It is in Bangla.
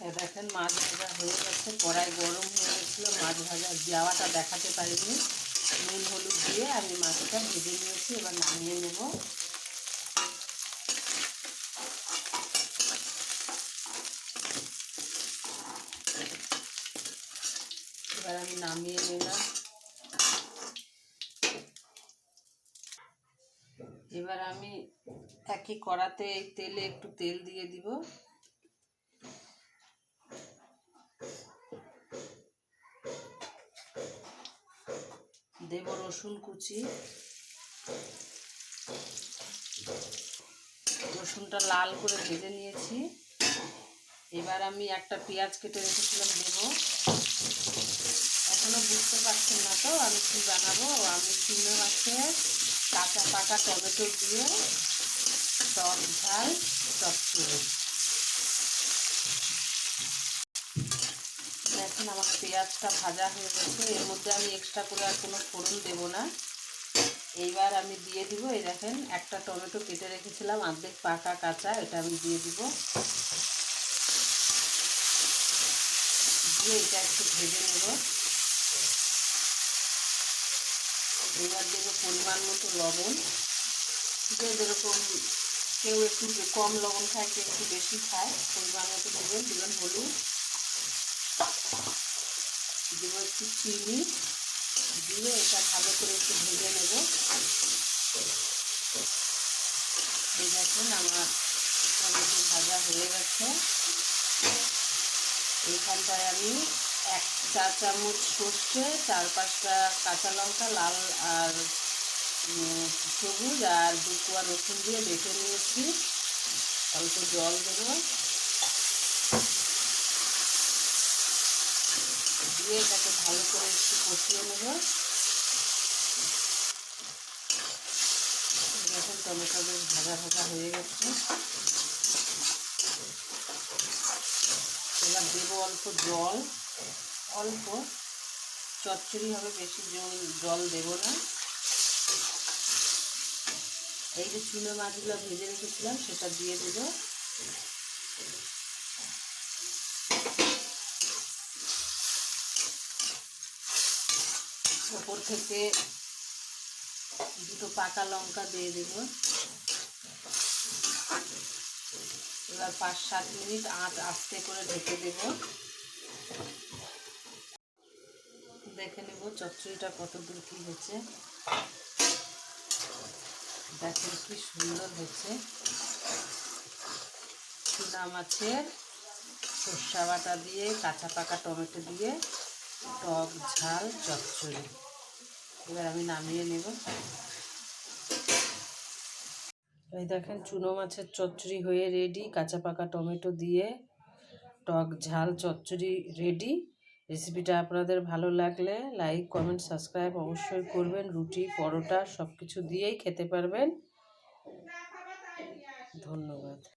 দেখেন মাছ ভাজা হয়ে গেছে, কড়াই গরম হয়ে গেছিল, মাছ ভাজা যাওয়াটা দেখাতে পারিনি। নুন, হলুদ দিয়ে আমি মাছটা ভেজে নিয়েছি, এবার নামিয়ে নেব। এবার আমি নামিয়ে নিলাম। এবার আমি একই কড়াতে তেলে একটু তেল দিয়ে দিব। দেব রসুন কুচি। রসুনটা লাল করে ভেজে নিয়েছি। এবার আমি একটা পেঁয়াজ কেটে রেখেছিলাম দেব। এখনও বুঝতে পারছেন না তো আমি কি বানাবো? আমি চিংড়ি মাছের কাঁচা পাকা টমেটো দিয়ে টক ঝাল চচ্চড়ি দেখেন আমার পেঁয়াজটা ভাজা হয়ে গেছে, এর মধ্যে আমি এক্সট্রা করে আর কোনো ফোড়ন দেব না। এইবার আমি দিয়ে দিব, এই দেখেন, একটা টমেটো কেটে রেখেছিলাম, অর্ধেক পাকা কাঁচা, এটা আমি দিয়ে দিব। দিয়ে এটা একটু ভেজে নেব। এবার দেবো পরিমাণ মতো লবণ। যে যেরকম কেউ একটু কম লবণ খায়, কেউ একটু বেশি খায়, পরিমাণ মতো দেবেন দেবেন হলুদ। দেবো একটু চিনি, দিয়ে এটা ভালো করে একটু ভেজে নেব। এই দেখুন আমার টমেটো ভাজা হয়ে গেছে। এইখানটায় আমি এক চা চামচ সর্ষে, চার পাঁচটা কাঁচা লঙ্কা, লাল আর সবুজ আর দু কোয়া রসুন দিয়ে বেটে নিয়েছি। অল্প জল দেবো। দিয়ে এটাকে ভালো করে একটু কষিয়ে নেব। দেখুন, টমেটো বেশ ভাজা ভাজা হয়ে গেছে। এবার দেবো অল্প জল। অল্প। চচ্চড়ি হবে, বেশি জল জল দেব না। এই যে চুনো মাছগুলো ভেজে রেখেছিলাম, সেটা দিয়ে দেবো। ওপর থেকে দুটো পাকা লঙ্কা দিয়ে দেব। এবার পাঁচ সাত মিনিট আঁচ আস্তে করে ঢেকে দেব। দেখে নেব চচ্চড়িটা কত দূর কী হয়েছে দেখেন কি সুন্দর হয়েছে চুনা মাছের সর্ষা বাটা দিয়ে, কাঁচা পাকা টমেটো দিয়ে টক ঝাল চচ্চড়ি। এবার আমি নামিয়ে নেব। এই দেখেন চুনো মাছের চচ্চড়ি হয়ে রেডি কাঁচা পাকা টমেটো দিয়ে টক ঝাল চচ্চড়ি রেডি রেসিপিটা আপনাদের ভালো লাগলে লাইক কমেন্ট সাবস্ক্রাইব অবশ্যই করবেন। রুটি, পরোটা সব কিছু দিয়েই খেতে পারবেন। ধন্যবাদ।